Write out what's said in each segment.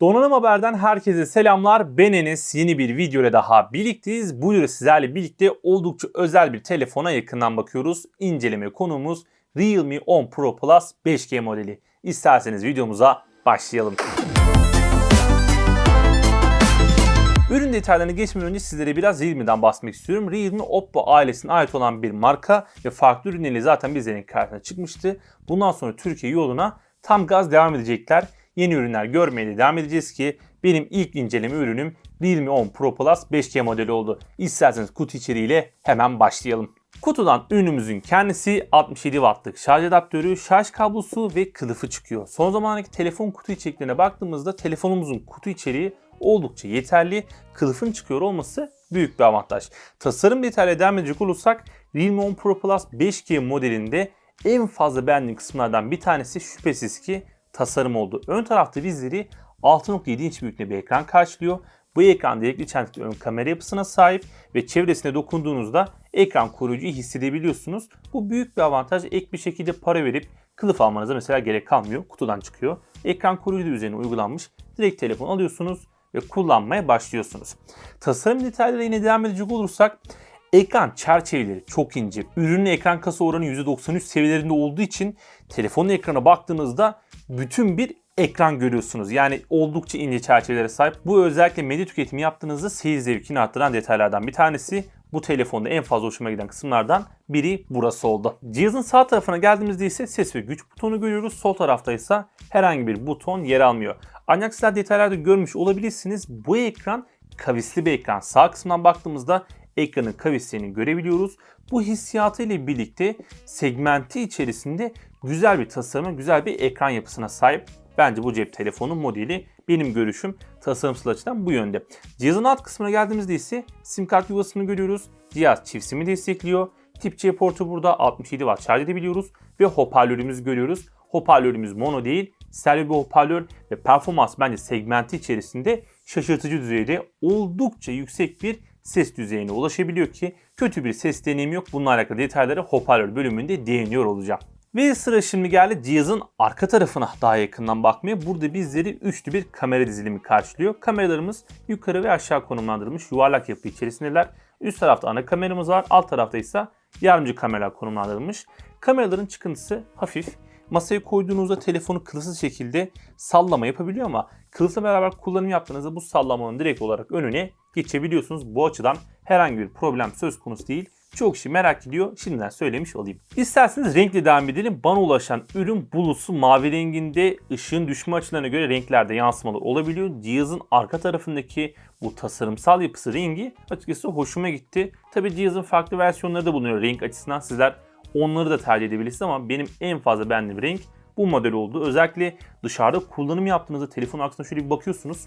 Donanım Haber'den herkese selamlar. Ben Enes. Yeni bir videoyla daha birlikteyiz. Bu videoda sizlerle birlikte oldukça özel bir telefona yakından bakıyoruz. İnceleme konumuz Realme 10 Pro Plus 5G modeli. İsterseniz videomuza başlayalım. Ürün detaylarına geçmeden önce sizlere biraz Realme'den bahsetmek istiyorum. Realme Oppo ailesine ait olan bir marka ve farklı ürünleriyle zaten bizlerin karşısına çıkmıştı. Bundan sonra Türkiye yoluna tam gaz devam edecekler. Yeni ürünler görmeye de devam edeceğiz ki benim ilk inceleme ürünüm Realme 10 Pro Plus 5G modeli oldu. İsterseniz kutu içeriğiyle hemen başlayalım. Kutudan ürünümüzün kendisi 67 wattlık şarj adaptörü, şarj kablosu ve kılıfı çıkıyor. Son zamanlardaki telefon kutu içeriklerine baktığımızda telefonumuzun kutu içeriği oldukça yeterli. Kılıfın çıkıyor olması büyük bir avantaj. Tasarım detaylarına devam edecek olursak Realme 10 Pro Plus 5G modelinde en fazla beğendiğim kısımlardan bir tanesi şüphesiz ki tasarım oldu. Ön tarafta bizleri 6.7 inç büyüklüğünde bir ekran karşılıyor. Bu ekran direkli çentikli ön kamera yapısına sahip ve çevresine dokunduğunuzda ekran koruyucuyu hissedebiliyorsunuz. Bu büyük bir avantaj. Ek bir şekilde para verip kılıf almanıza mesela gerek kalmıyor. Kutudan çıkıyor. Ekran koruyucu da üzerine uygulanmış. Direkt telefon alıyorsunuz ve kullanmaya başlıyorsunuz. Tasarım detaylarına yine devam edecek olursak Ekran çerçeveleri çok ince. Ürünün ekran kasa oranı %93 seviyelerinde olduğu için telefonun ekrana baktığınızda bütün bir ekran görüyorsunuz. Yani oldukça ince çerçevelere sahip. Bu özellikle medya tüketimi yaptığınızda seyir zevkini arttıran detaylardan bir tanesi. Bu telefonda en fazla hoşuma giden kısımlardan biri burası oldu. Cihazın sağ tarafına geldiğimizde ise ses ve güç butonu görüyoruz. Sol tarafta ise herhangi bir buton yer almıyor. Ancak sizler detaylarda görmüş olabilirsiniz. Bu ekran kavisli bir ekran. Sağ kısmından baktığımızda ekranın kavislerini görebiliyoruz. Bu hissiyatı ile birlikte segmenti içerisinde güzel bir tasarıma, güzel bir ekran yapısına sahip. Bence bu cep telefonu modeli benim görüşüm tasarımsal açıdan bu yönde. Cihazın alt kısmına geldiğimizde ise sim kart yuvasını görüyoruz. Cihaz çift simi destekliyor. Tip C portu burada 67 watt şarj edebiliyoruz ve hoparlörümüzü görüyoruz. Hoparlörümüz mono değil, stereo bir hoparlör ve performans bence segmenti içerisinde şaşırtıcı düzeyde oldukça yüksek bir ses düzeyine ulaşabiliyor ki kötü bir ses deneyimi yok. Bununla alakalı detayları hoparlör bölümünde değiniyor olacağım. Ve sıra şimdi geldi cihazın arka tarafına daha yakından bakmaya. Burada bizleri üçlü bir kamera dizilimi karşılıyor. Kameralarımız yukarı ve aşağı konumlandırılmış yuvarlak yapı içerisindeler. Üst tarafta ana kameramız var. Alt tarafta ise yardımcı kamera konumlandırılmış. Kameraların çıkıntısı hafif. Masaya koyduğunuzda telefonu kılıfsız şekilde sallama yapabiliyor ama kılıfla beraber kullanım yaptığınızda bu sallamanın direkt olarak önüne geçebiliyorsunuz. Bu açıdan herhangi bir problem söz konusu değil. Çok kişi merak ediyor. Şimdiden söylemiş olayım. İsterseniz renkle devam edelim. Bana ulaşan ürün bulusu mavi renginde ışığın düşme açılarına göre renklerde yansımalar olabiliyor. Cihazın arka tarafındaki bu tasarımsal yapısı rengi açıkçası hoşuma gitti. Tabi cihazın farklı versiyonları da bulunuyor renk açısından. Sizler onları da tercih edebilirsiniz ama benim en fazla beğendiğim renk bu model oldu. Özellikle dışarıda kullanım yaptığınızda telefon arkasına şöyle bir bakıyorsunuz.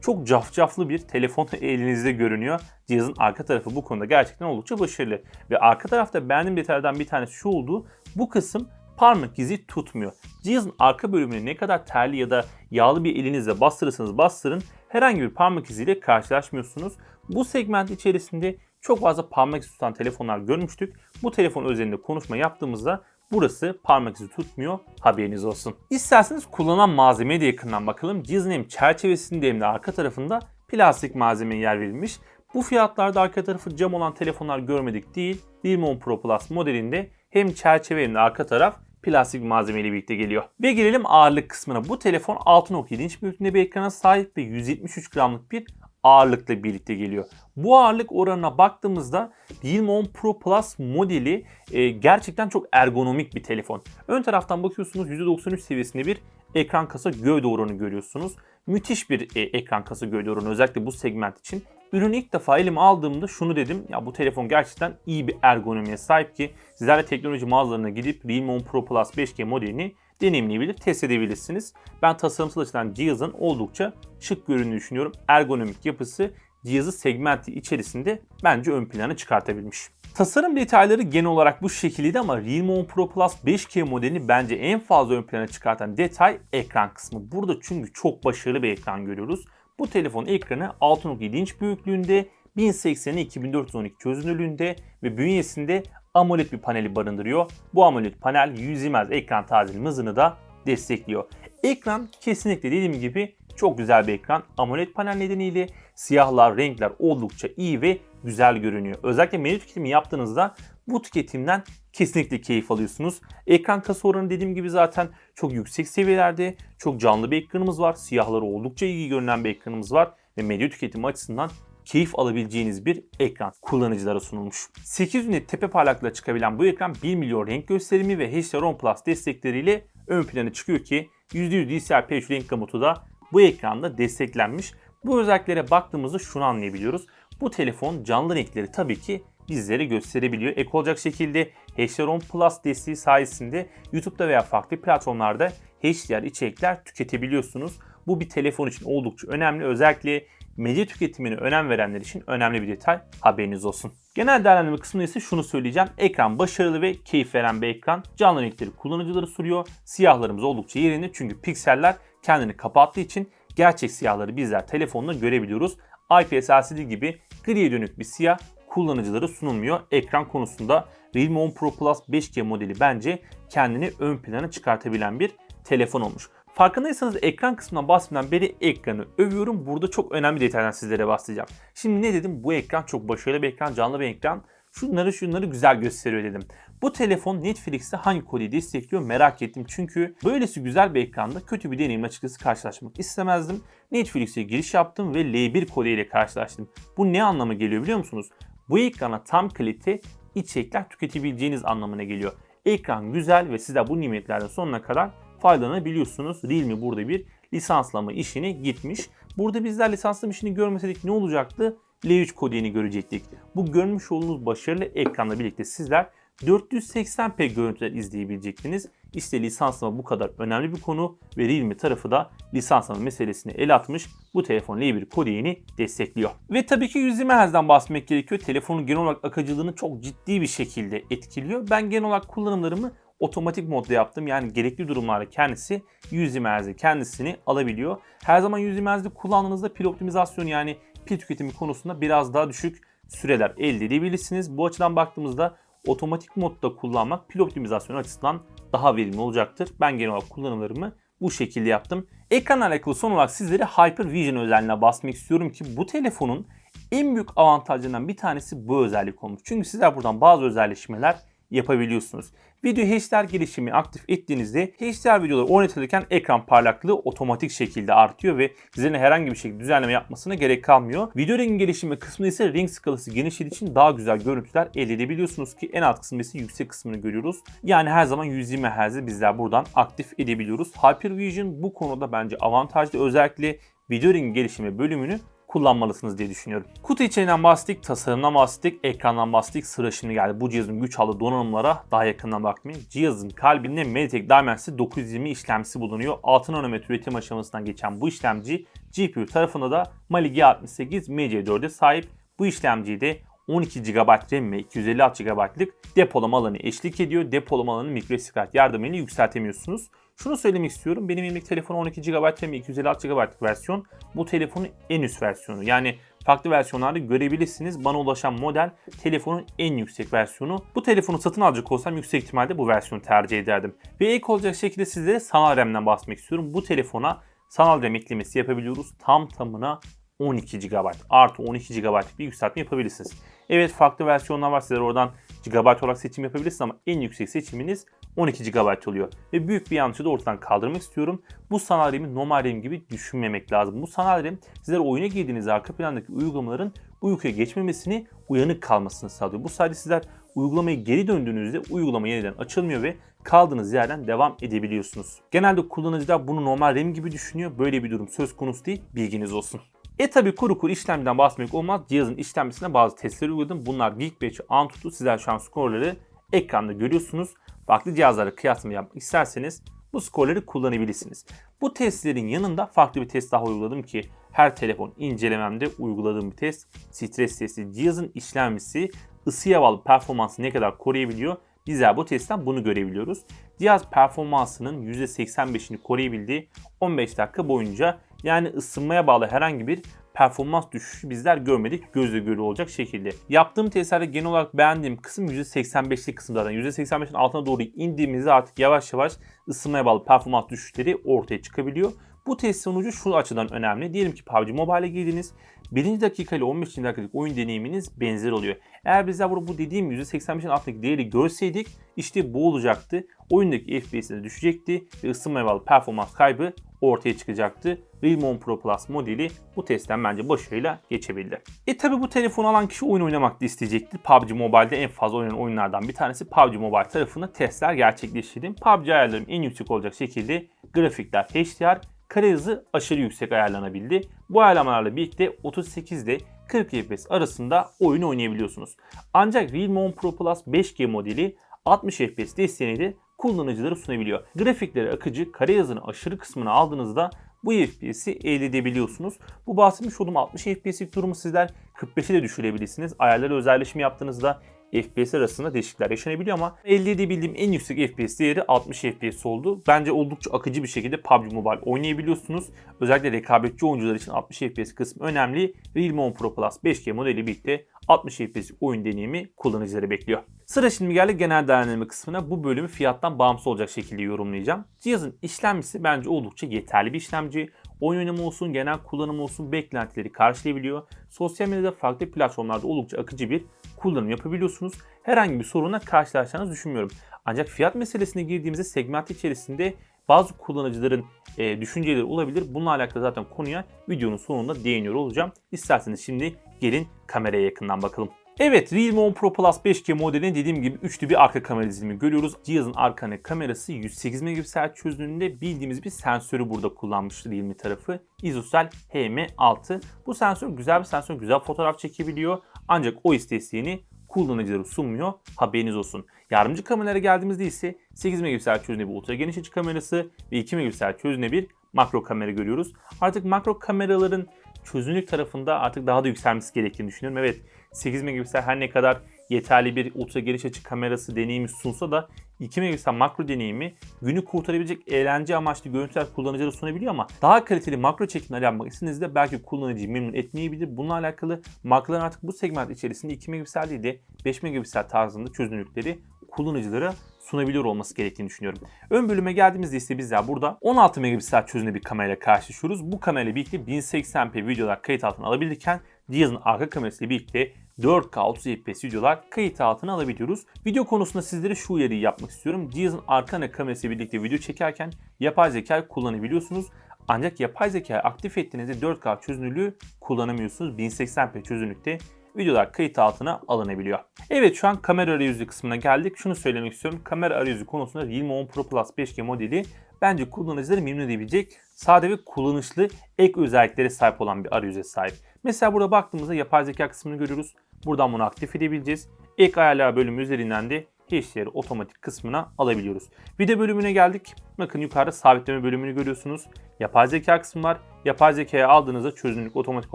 Çok cafcaflı bir telefon elinizde görünüyor. Cihazın arka tarafı bu konuda gerçekten oldukça başarılı. Ve arka tarafta beğendiğim detaylardan bir tanesi şu oldu. Bu kısım parmak izi tutmuyor. Cihazın arka bölümüne ne kadar terli ya da yağlı bir elinizle bastırırsanız bastırın herhangi bir parmak iziyle karşılaşmıyorsunuz. Bu segment içerisinde çok fazla parmak izi tutan telefonlar görmüştük. Bu telefon üzerinde konuşma yaptığımızda Burası parmak izi tutmuyor haberiniz olsun. İsterseniz kullanılan malzemeye de yakından bakalım. Cihazın çerçevesinde hem de arka tarafında plastik malzemeye yer verilmiş. Bu fiyatlarda arka tarafı cam olan telefonlar görmedik değil. 10 Pro Plus modelinde hem çerçeve hem de arka taraf plastik malzemeyle birlikte geliyor. Ve gelelim ağırlık kısmına. Bu telefon 6.7 inç büyüklüğünde bir ekrana sahip ve 173 gramlık bir ağırlıkla birlikte geliyor. Bu ağırlık oranına baktığımızda Realme 10 Pro Plus modeli e, gerçekten çok ergonomik bir telefon. Ön taraftan bakıyorsunuz %93 seviyesinde bir ekran kasa gövde oranı görüyorsunuz. Müthiş bir e, ekran kasa gövde oranı özellikle bu segment için. Ürünü ilk defa elime aldığımda şunu dedim. Ya bu telefon gerçekten iyi bir ergonomiye sahip ki sizler de teknoloji mağazalarına gidip Realme 10 Pro Plus 5G modelini deneyimleyebilir, test edebilirsiniz. Ben tasarımsal açıdan cihazın oldukça şık göründüğünü düşünüyorum. Ergonomik yapısı cihazı segmenti içerisinde bence ön plana çıkartabilmiş. Tasarım detayları genel olarak bu şekildeydi ama Realme 10 Pro Plus 5K modelini bence en fazla ön plana çıkartan detay ekran kısmı. Burada çünkü çok başarılı bir ekran görüyoruz. Bu telefon ekranı 6.7 inç büyüklüğünde 1080'e 2412 çözünürlüğünde ve bünyesinde AMOLED bir paneli barındırıyor. Bu AMOLED panel 100 Hz ekran tazeleme hızını da destekliyor. Ekran kesinlikle dediğim gibi Çok güzel bir ekran. AMOLED panel nedeniyle siyahlar, renkler oldukça iyi ve güzel görünüyor. Özellikle menü tüketimi yaptığınızda bu tüketimden kesinlikle keyif alıyorsunuz. Ekran kasa oranı dediğim gibi zaten çok yüksek seviyelerde. Çok canlı bir ekranımız var. Siyahları oldukça iyi görünen bir ekranımız var. Ve medya tüketimi açısından keyif alabileceğiniz bir ekran kullanıcılara sunulmuş. 8 nit tepe parlaklığa çıkabilen bu ekran 1 milyon renk gösterimi ve HDR10 Plus destekleriyle ön plana çıkıyor ki %100 DCI-P3 renk gamutu da bu ekranda desteklenmiş. Bu özelliklere baktığımızda şunu anlayabiliyoruz. Bu telefon canlı renkleri tabii ki bizlere gösterebiliyor. Ek olacak şekilde HDR10 Plus desteği sayesinde YouTube'da veya farklı platformlarda HDR içerikler tüketebiliyorsunuz. Bu bir telefon için oldukça önemli. Özellikle medya tüketimine önem verenler için önemli bir detay. Haberiniz olsun. Genel değerlendirme kısmında ise şunu söyleyeceğim. Ekran başarılı ve keyif veren bir ekran. Canlı renkleri kullanıcıları sürüyor. Siyahlarımız oldukça yerinde çünkü pikseller kendini kapattığı için gerçek siyahları bizler telefonla görebiliyoruz. IPS LCD gibi griye dönük bir siyah kullanıcılara sunulmuyor. Ekran konusunda Realme 10 Pro Plus 5G modeli bence kendini ön plana çıkartabilen bir telefon olmuş. Farkındaysanız ekran kısmından bahsetmeden beri ekranı övüyorum. Burada çok önemli detaydan sizlere bahsedeceğim. Şimdi ne dedim? Bu ekran çok başarılı bir ekran, canlı bir ekran. Şunları şunları güzel gösteriyor dedim. Bu telefon Netflix'te hangi kodeyi destekliyor merak ettim. Çünkü böylesi güzel bir ekranda kötü bir deneyimle açıkçası karşılaşmak istemezdim. Netflix'e giriş yaptım ve L1 kodeyle karşılaştım. Bu ne anlama geliyor biliyor musunuz? Bu ekrana tam kalite içerikler tüketebileceğiniz anlamına geliyor. Ekran güzel ve size bu nimetlerden sonuna kadar faydalanabiliyorsunuz. Realme burada bir lisanslama işini gitmiş. Burada bizler lisanslama işini görmeseydik ne olacaktı? L3 kodini görecektik. Bu görmüş olduğunuz başarılı ekranla birlikte sizler 480p görüntüler izleyebilecektiniz. İşte lisanslama bu kadar önemli bir konu ve Realme tarafı da lisanslama meselesini el atmış. Bu telefon L1 kodeyini destekliyor. Ve tabii ki 120 Hz'den bahsetmek gerekiyor. Telefonun genel olarak akıcılığını çok ciddi bir şekilde etkiliyor. Ben genel olarak kullanımlarımı otomatik modda yaptım. Yani gerekli durumlarda kendisi 120 Hz'de kendisini alabiliyor. Her zaman 120 Hz'de kullandığınızda pil optimizasyonu yani pil tüketimi konusunda biraz daha düşük süreler elde edebilirsiniz. Bu açıdan baktığımızda otomatik modda kullanmak pil optimizasyonu açısından daha verimli olacaktır. Ben genel olarak kullanımlarımı bu şekilde yaptım. Ekranla alakalı son olarak sizlere Hyper Vision özelliğine basmak istiyorum ki bu telefonun en büyük avantajlarından bir tanesi bu özellik olmuş. Çünkü sizler buradan bazı özelleşmeler yapabiliyorsunuz. Video HDR gelişimi aktif ettiğinizde HDR videoları oynatılırken ekran parlaklığı otomatik şekilde artıyor ve sizin herhangi bir şekilde düzenleme yapmasına gerek kalmıyor. Video rengi gelişimi kısmında ise renk skalası genişlediği için daha güzel görüntüler elde edebiliyorsunuz ki en alt kısmında ise yüksek kısmını görüyoruz. Yani her zaman 120 Hz'i bizler buradan aktif edebiliyoruz. Hypervision bu konuda bence avantajlı. Özellikle video rengi gelişimi bölümünü kullanmalısınız diye düşünüyorum. Kutu içeriğinden bahsettik, tasarımdan bahsettik, ekrandan bahsettik. Sıra şimdi geldi bu cihazın güç aldığı donanımlara daha yakından bakmayın. Cihazın kalbinde Mediatek Dimensity 920 işlemcisi bulunuyor. 6 nanometre üretim aşamasından geçen bu işlemci GPU tarafında da Mali G68 MC4'e sahip. Bu işlemciyi de 12 GB RAM ve 256 GB'lık depolama alanı eşlik ediyor. Depolama alanı kart yardımıyla yükseltemiyorsunuz. Şunu söylemek istiyorum. Benim elimdeki telefon 12 GB RAM ve 256 GB'lık versiyon. Bu telefonun en üst versiyonu. Yani farklı versiyonlarda görebilirsiniz. Bana ulaşan model telefonun en yüksek versiyonu. Bu telefonu satın alacak olsam yüksek ihtimalle bu versiyonu tercih ederdim. Ve ek olacak şekilde sizlere sanal RAM'den bahsetmek istiyorum. Bu telefona sanal RAM eklemesi yapabiliyoruz. Tam tamına 12 GB artı 12 GB'lık bir yükseltme yapabilirsiniz. Evet farklı versiyonlar var sizler oradan GB olarak seçim yapabilirsiniz ama en yüksek seçiminiz 12 GB oluyor. Ve büyük bir yanlışı da ortadan kaldırmak istiyorum. Bu sanal RAM'i normal RAM gibi düşünmemek lazım. Bu sanal RAM sizler oyuna girdiğiniz arka plandaki uygulamaların uykuya geçmemesini, uyanık kalmasını sağlıyor. Bu sayede sizler uygulamayı geri döndüğünüzde uygulama yeniden açılmıyor ve kaldığınız yerden devam edebiliyorsunuz. Genelde kullanıcılar bunu normal RAM gibi düşünüyor. Böyle bir durum söz konusu değil. Bilginiz olsun. E tabi kuru kuru işlemden bahsetmek olmaz. Cihazın işlemcisine bazı testleri uyguladım. Bunlar Geekbench, Antutu. Sizler şu an skorları ekranda görüyorsunuz. Farklı cihazlara kıyaslama yapmak isterseniz bu skorları kullanabilirsiniz. Bu testlerin yanında farklı bir test daha uyguladım ki her telefon incelememde uyguladığım bir test. Stres testi. Cihazın işlemcisi ısıya bağlı performansı ne kadar koruyabiliyor? Bizler bu testten bunu görebiliyoruz. Cihaz performansının %85'ini koruyabildiği 15 dakika boyunca yani ısınmaya bağlı herhangi bir performans düşüşü bizler görmedik gözle görü olacak şekilde. Yaptığım testlerde genel olarak beğendiğim kısım %85'lik kısımlardan. %85'in altına doğru indiğimizde artık yavaş yavaş ısınmaya bağlı performans düşüşleri ortaya çıkabiliyor. Bu test sonucu şu açıdan önemli. Diyelim ki PUBG Mobile'e girdiniz. 1. dakika ile 15. dakikalık oyun deneyiminiz benzer oluyor. Eğer bizler burada bu dediğim %85'in altındaki değeri görseydik işte bu olacaktı. Oyundaki FPS'de düşecekti ve ısınmaya bağlı performans kaybı ortaya çıkacaktı. Realme 10 Pro Plus modeli bu testten bence başarıyla geçebildi. E tabi bu telefonu alan kişi oyun oynamak da isteyecektir. PUBG Mobile'de en fazla oynanan oyunlardan bir tanesi PUBG Mobile tarafında testler gerçekleştirdim. PUBG ayarlarım en yüksek olacak şekilde grafikler HDR, kare hızı aşırı yüksek ayarlanabildi. Bu ayarlamalarla birlikte 38 ile 40 FPS arasında oyun oynayabiliyorsunuz. Ancak Realme 10 Pro Plus 5G modeli 60 FPS desteğini de kullanıcılara sunabiliyor. Grafikleri akıcı, kare hızını aşırı kısmına aldığınızda bu FPS'i elde edebiliyorsunuz. Bu bahsetmiş olduğum 60 FPS'lik durumu sizler 45'e de düşürebilirsiniz. Ayarları özelleşme yaptığınızda FPS arasında değişiklikler yaşanabiliyor ama elde edebildiğim en yüksek FPS değeri 60 FPS oldu. Bence oldukça akıcı bir şekilde PUBG Mobile oynayabiliyorsunuz. Özellikle rekabetçi oyuncular için 60 FPS kısmı önemli. Realme 10 Pro Plus 5G modeli birlikte 60 FPS oyun deneyimi kullanıcıları bekliyor. Sıra şimdi geldi genel değerlendirme kısmına. Bu bölümü fiyattan bağımsız olacak şekilde yorumlayacağım. Cihazın işlemcisi bence oldukça yeterli bir işlemci. Oyun oynama olsun, genel kullanım olsun beklentileri karşılayabiliyor. Sosyal medyada farklı platformlarda oldukça akıcı bir kullanım yapabiliyorsunuz. Herhangi bir sorunla karşılaşacağınızı düşünmüyorum. Ancak fiyat meselesine girdiğimizde segment içerisinde bazı kullanıcıların e, düşünceleri olabilir. Bununla alakalı zaten konuya videonun sonunda değiniyor olacağım. İsterseniz şimdi gelin kameraya yakından bakalım. Evet Realme 10 Pro Plus 5G modelinin dediğim gibi üçlü bir arka kamera dizilimi görüyoruz. Cihazın arka kamerası 108 megapiksel çözünürlüğünde bildiğimiz bir sensörü burada kullanmıştı Realme tarafı. ISOCELL HM6. Bu sensör güzel bir sensör, güzel fotoğraf çekebiliyor. Ancak o desteğini kullanıcılara sunmuyor. Haberiniz olsun. Yardımcı kameralara geldiğimizde ise 8 megapiksel çözünürlüğü bir ultra geniş açı kamerası ve 2 megapiksel çözünürlüğü bir makro kamera görüyoruz. Artık makro kameraların çözünürlük tarafında artık daha da yükselmesi gerektiğini düşünüyorum. Evet 8 megapiksel her ne kadar yeterli bir ultra geniş açı kamerası deneyimi sunsa da 2 megapiksel makro deneyimi günü kurtarabilecek eğlence amaçlı görüntüler kullanıcılara sunabiliyor ama daha kaliteli makro çekimler yapmak istediğinizde belki kullanıcıyı memnun etmeyebilir. Bununla alakalı makroların artık bu segment içerisinde 2 megapiksel değil de 5 megapiksel tarzında çözünürlükleri kullanıcılara sunabiliyor olması gerektiğini düşünüyorum. Ön bölüme geldiğimizde ise bizler burada 16 megapiksel çözünürlü bir kamerayla karşılaşıyoruz. Bu kamerayla birlikte 1080p videolar kayıt altına alabilirken cihazın arka kamerasıyla birlikte 4K 30 FPS videolar kayıt altına alabiliyoruz. Video konusunda sizlere şu uyarıyı yapmak istiyorum. Cihazın arka ana kamerasıyla birlikte video çekerken yapay zeka kullanabiliyorsunuz. Ancak yapay zeka aktif ettiğinizde 4K çözünürlüğü kullanamıyorsunuz. 1080p çözünürlükte videolar kayıt altına alınabiliyor. Evet şu an kamera arayüzü kısmına geldik. Şunu söylemek istiyorum. Kamera arayüzü konusunda Realme 10 Pro Plus 5G modeli bence kullanıcıları memnun edebilecek sade ve kullanışlı ek özelliklere sahip olan bir arayüze sahip. Mesela burada baktığımızda yapay zeka kısmını görüyoruz. Buradan bunu aktif edebileceğiz. Ek ayarlar bölümü üzerinden de HDR'i otomatik kısmına alabiliyoruz. Video bölümüne geldik. Bakın yukarıda sabitleme bölümünü görüyorsunuz. Yapay zeka kısmı var. Yapay zekaya aldığınızda çözünürlük otomatik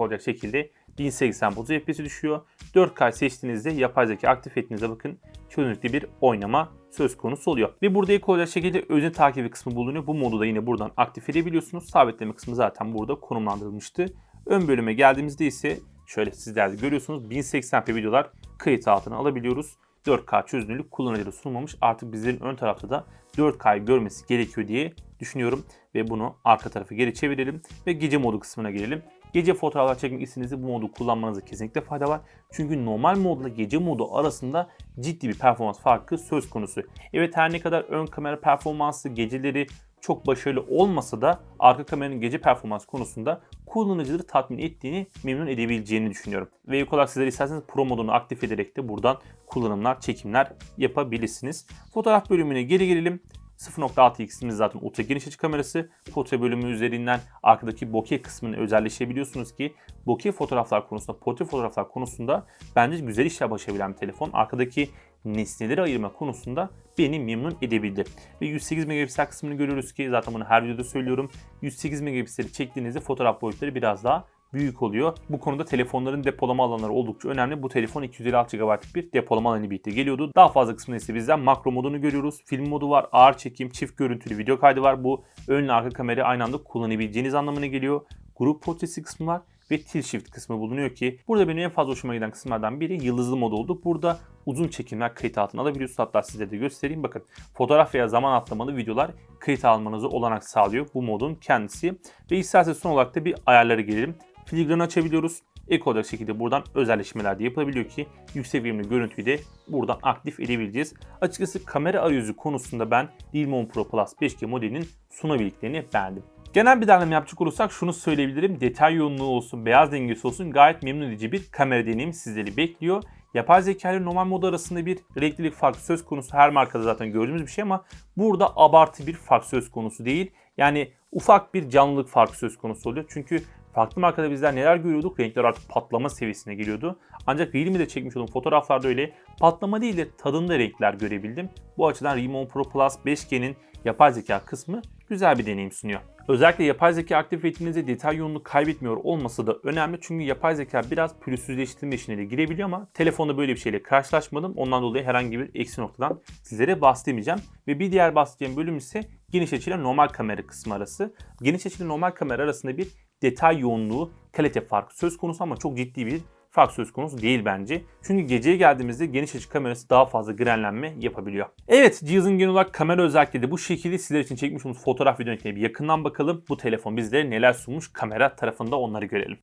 olacak şekilde 1080 30 FPS'i düşüyor. 4K seçtiğinizde yapay zeka aktif ettiğinizde bakın çözünürlükte bir oynama söz konusu oluyor. Ve burada ilk olacak şekilde özne takibi kısmı bulunuyor. Bu modu da yine buradan aktif edebiliyorsunuz. Sabitleme kısmı zaten burada konumlandırılmıştı. Ön bölüme geldiğimizde ise şöyle sizler de görüyorsunuz 1080p videolar kayıt altına alabiliyoruz. 4K çözünürlük kullanıcıda sunulmamış. Artık bizlerin ön tarafta da 4K'yı görmesi gerekiyor diye düşünüyorum. Ve bunu arka tarafa geri çevirelim ve gece modu kısmına gelelim. Gece fotoğraflar çekmek istediğinizde bu modu kullanmanızda kesinlikle fayda var. Çünkü normal modla gece modu arasında ciddi bir performans farkı söz konusu. Evet her ne kadar ön kamera performansı geceleri çok başarılı olmasa da arka kameranın gece performans konusunda kullanıcıları tatmin ettiğini, memnun edebileceğini düşünüyorum. Ve ilk olarak sizler isterseniz Pro modunu aktif ederek de buradan kullanımlar, çekimler yapabilirsiniz. Fotoğraf bölümüne geri gelelim. 0.6x'imiz zaten ultra geniş açı kamerası. Portre bölümü üzerinden arkadaki bokeh kısmını özelleşebiliyorsunuz ki bokeh fotoğraflar konusunda, portre fotoğraflar konusunda bence güzel işler başarabilen bir telefon. Arkadaki nesneleri ayırma konusunda beni memnun edebildi. Ve 108 megapiksel kısmını görüyoruz ki zaten bunu her videoda söylüyorum. 108 megapikseli çektiğinizde fotoğraf boyutları biraz daha büyük oluyor. Bu konuda telefonların depolama alanları oldukça önemli. Bu telefon 256 GB'lık bir depolama alanı birlikte geliyordu. Daha fazla kısmında ise bizden makro modunu görüyoruz. Film modu var, ağır çekim, çift görüntülü video kaydı var. Bu ön arka kamerayı aynı anda kullanabileceğiniz anlamına geliyor. Grup portresi kısmı var ve tilt shift kısmı bulunuyor ki burada benim en fazla hoşuma giden kısımlardan biri yıldızlı mod oldu. Burada uzun çekimler kayıt altına alabiliyorsunuz. Hatta size de göstereyim. Bakın fotoğraf veya zaman atlamalı videolar kayıt almanızı olanak sağlıyor bu modun kendisi. Ve isterseniz son olarak da bir ayarlara gelelim. Filigranı açabiliyoruz. Ek olarak şekilde buradan özelleşmeler de yapılabiliyor ki yüksek verimli görüntüyü de buradan aktif edebileceğiz. Açıkçası kamera arayüzü konusunda ben 10 Pro Plus 5G modelinin sunabildiklerini beğendim. Genel bir değerleme yapacak olursak şunu söyleyebilirim. Detay yoğunluğu olsun, beyaz dengesi olsun gayet memnun edici bir kamera deneyimi sizleri bekliyor. Yapay zeka ile normal mod arasında bir renklilik farkı söz konusu. Her markada zaten gördüğümüz bir şey ama burada abartı bir fark söz konusu değil. Yani ufak bir canlılık farkı söz konusu oluyor. Çünkü farklı markada bizler neler görüyorduk? Renkler artık patlama seviyesine geliyordu. Ancak Realme'de çekmiş olduğum fotoğraflarda öyle patlama değil de tadında renkler görebildim. Bu açıdan Realme 10 Pro Plus 5G'nin yapay zeka kısmı güzel bir deneyim sunuyor. Özellikle yapay zeka aktif ettiğinizde detay yoğunluğu kaybetmiyor olması da önemli. Çünkü yapay zeka biraz pürüzsüzleştirme işine de girebiliyor ama telefonda böyle bir şeyle karşılaşmadım. Ondan dolayı herhangi bir eksi noktadan sizlere bahsedemeyeceğim. Ve bir diğer bahsedeceğim bölüm ise geniş açıyla normal kamera kısmı arası. Geniş açıyla normal kamera arasında bir detay yoğunluğu, kalite farkı söz konusu ama çok ciddi bir fark söz konusu değil bence. Çünkü geceye geldiğimizde geniş açı kamerası daha fazla grenlenme yapabiliyor. Evet cihazın genel olarak kamera özellikleri bu şekilde sizler için çekmiş olduğumuz fotoğraf video bir yakından bakalım. Bu telefon bizlere neler sunmuş kamera tarafında onları görelim.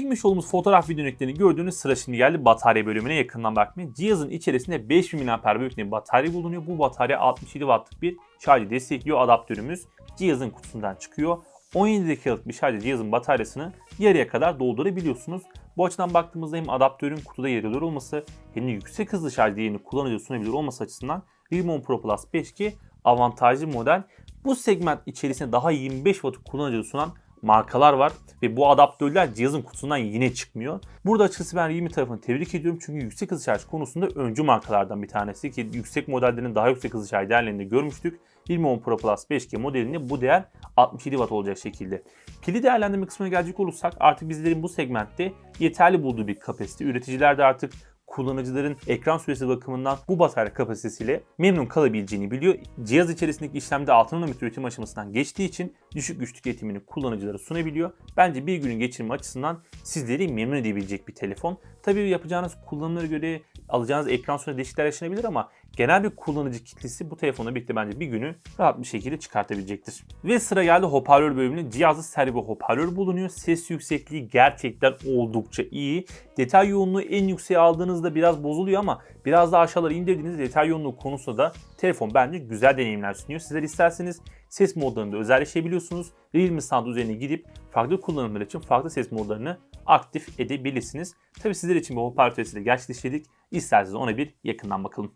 Çekmiş olduğumuz fotoğraf video örneklerini gördüğünüz sıra şimdi geldi batarya bölümüne yakından bakmaya. Cihazın içerisinde 5000 mAh büyüklüğünde batarya bulunuyor. Bu batarya 67 Watt'lık bir şarjı destekliyor. Adaptörümüz cihazın kutusundan çıkıyor. 17 dakikalık bir şarjı cihazın bataryasını yarıya kadar doldurabiliyorsunuz. Bu açıdan baktığımızda hem adaptörün kutuda yer alıyor olması hem de yüksek hızlı şarj değerini kullanıcı sunabilir olması açısından 10 Pro Plus 5G avantajlı model. Bu segment içerisinde daha 25 Watt kullanıcı sunan markalar var ve bu adaptörler cihazın kutusundan yine çıkmıyor. Burada açıkçası ben Realme tarafını tebrik ediyorum çünkü yüksek hızlı şarj konusunda öncü markalardan bir tanesi ki yüksek modellerin daha yüksek hızlı şarj değerlerini görmüştük. Realme 10 Pro Plus 5G modelinde bu değer 67 Watt olacak şekilde. Pili değerlendirme kısmına gelecek olursak artık bizlerin bu segmentte yeterli bulduğu bir kapasite. Üreticiler de artık kullanıcıların ekran süresi bakımından bu batarya kapasitesiyle memnun kalabileceğini biliyor. Cihaz içerisindeki işlemde 6 nanometre üretim aşamasından geçtiği için düşük güç tüketimini kullanıcılara sunabiliyor. Bence bir günün geçirme açısından sizleri memnun edebilecek bir telefon. Tabii yapacağınız kullanımlara göre alacağınız ekran süresi değişiklikler yaşanabilir ama genel bir kullanıcı kitlesi bu telefonla birlikte bence bir günü rahat bir şekilde çıkartabilecektir. Ve sıra geldi hoparlör bölümüne. Cihazda stereo hoparlör bulunuyor. Ses yüksekliği gerçekten oldukça iyi. Detay yoğunluğu en yükseğe aldığınızda biraz bozuluyor ama biraz daha aşağılara indirdiğinizde detay yoğunluğu konusunda da telefon bence güzel deneyimler sunuyor. Sizler isterseniz ses modlarında özelleşebiliyorsunuz. Realme Sound üzerine gidip farklı kullanımlar için farklı ses modlarını aktif edebilirsiniz. Tabi sizler için bir hoparlör testi de gerçekleştirdik. İsterseniz ona bir yakından bakalım.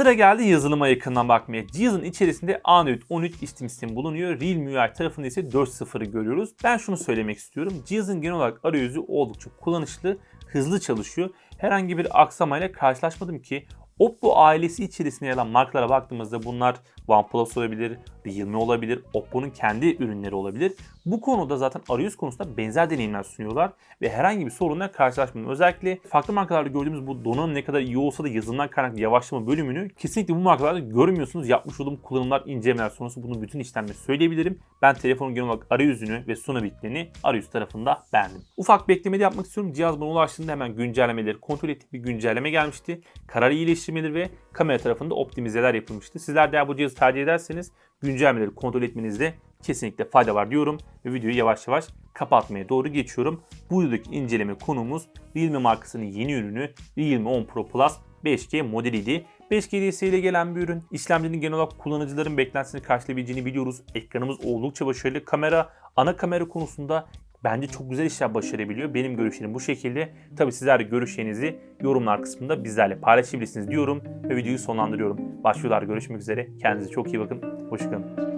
Sıra geldi yazılıma yakından bakmaya. Cihazın içerisinde Android 13 işletim sistemi bulunuyor. Realme UI tarafında ise 4.0'ı görüyoruz. Ben şunu söylemek istiyorum. Cihazın genel olarak arayüzü oldukça kullanışlı, hızlı çalışıyor. Herhangi bir aksamayla karşılaşmadım ki Oppo ailesi içerisinde yer alan markalara baktığımızda bunlar OnePlus olabilir, Realme olabilir, Oppo'nun kendi ürünleri olabilir. Bu konuda zaten arayüz konusunda benzer deneyimler sunuyorlar ve herhangi bir sorunla karşılaşmadım. Özellikle farklı markalarda gördüğümüz bu donanım ne kadar iyi olsa da yazılımdan kaynaklı yavaşlama bölümünü kesinlikle bu markalarda görmüyorsunuz. Yapmış olduğum kullanımlar, incelemeler sonrası bunu bütün işlemle söyleyebilirim. Ben telefonun genel olarak arayüzünü ve sunabildiğini arayüz tarafında beğendim. Ufak beklemede yapmak istiyorum. Cihaz bana ulaştığında hemen güncellemeleri kontrol ettik. Bir güncelleme gelmişti. Karar iyileştirmeleri ve kamera tarafında optimizeler yapılmıştı. Sizler de bu cihazı tercih ederseniz güncellemeleri kontrol etmenizde kesinlikle fayda var diyorum ve videoyu yavaş yavaş kapatmaya doğru geçiyorum. Bu videodaki inceleme konumuz Realme markasının yeni ürünü Realme 10 Pro Plus 5G modeliydi. 5G DSI ile gelen bir ürün. İşlemcinin genel olarak kullanıcıların beklentisini karşılayabileceğini biliyoruz. Ekranımız oldukça başarılı. Kamera, ana kamera konusunda bence çok güzel işler başarabiliyor. Benim görüşlerim bu şekilde. Tabi sizler görüşlerinizi yorumlar kısmında bizlerle paylaşabilirsiniz diyorum ve videoyu sonlandırıyorum. Başlıyorlar görüşmek üzere. Kendinize çok iyi bakın. Hoşçakalın.